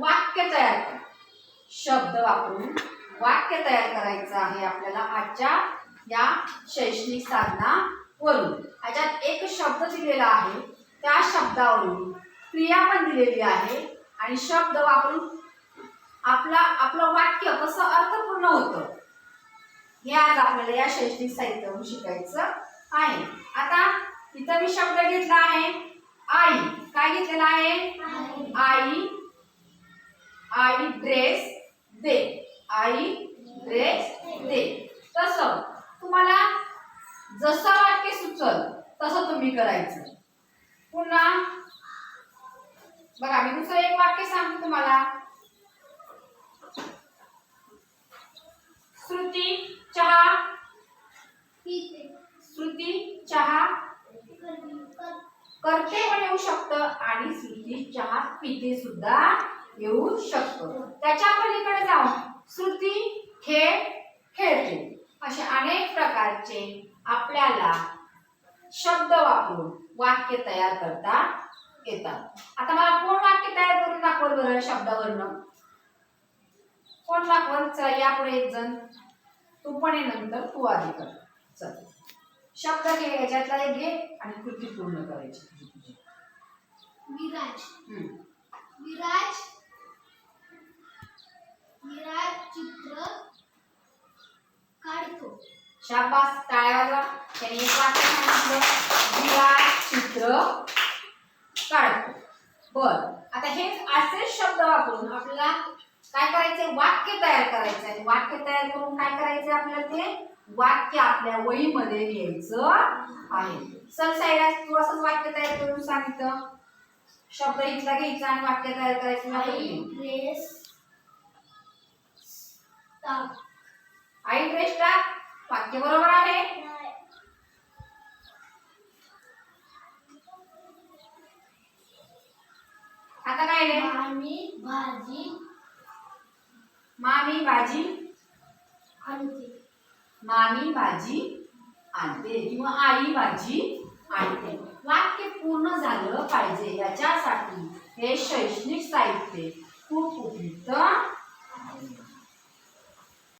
वाक्य तयार करा. शब्द वापरून वाक्य तयार करायचं आहे आपल्याला आजच्या या शैक्षणिक साधनावरून ह्याच्यात एक शब्द दिलेला आहे. त्या शब्दावरून क्रिया पण दिलेली आहे आणि शब्द वापरून आपला आपलं वाक्य कसं अर्थपूर्ण होतं हे आज आपल्याला या शैक्षणिक साहित्यावरून शिकायचं आहे. आता इथं मी शब्द घेतला आहे. आई. काय घेतलेला आहे? आई. आई ड्रेस दे. आई ड्रेस दे. तसं तुम्हाला जसं वाक्य सुचल तसं तुम्ही करायचं. पुन्हा बघा मी दुसरं एक वाक्य सांगते तुम्हाला. श्रुती चहा. श्रुती चहा. करते. पण येऊ शकतं. आणि श्रुती चहा पिते सुद्धा येऊ शकतं. त्याच्या पलीकडे जाऊन श्रुती खेळ खेळते. असे अनेक प्रकारचे आपल्याला शब्द वापरून वाक्य तयार करता येतात. आता मला कोण वाक्य तयार करून दाखवल बरं शब्दावरनं? कोण दाखवल? चला यापुढे एक जण. तू पण ये नंतर तू आधी कर. चल. शब्द घे याच्यातला एक घे आणि कृती पूर्ण करायची. विराज. विराज चित्र काढतो शाबास टाळ्या वाजवा. त्याने एक वाक्य सांगितलं. विराट चित्र काढतो बर. आता हे असे शब्द वापरून आपल्याला काय करायचे वाक्य तयार करायचं आहे वाक्य तयार करून काय करायचं आपल्याला ते? वाक्य आपल्या वहीमध्ये लिहायचं आहे. सर साईडा तू असंच वाक्य तयार करून सांगितलं शब्द इथला घ्यायचा आणि वाक्य तयार करायचं आई ड्रेस टाक. वाक्य बरोबर आहे आता काय रे आणि भाजी. मामी भाजी. आणते मामी भाजी आणते किंवा आई भाजी आणते वाक्य पूर्ण झालं पाहिजे. याच्यासाठी हे शैक्षणिक साहित्य खूप उपयुक्त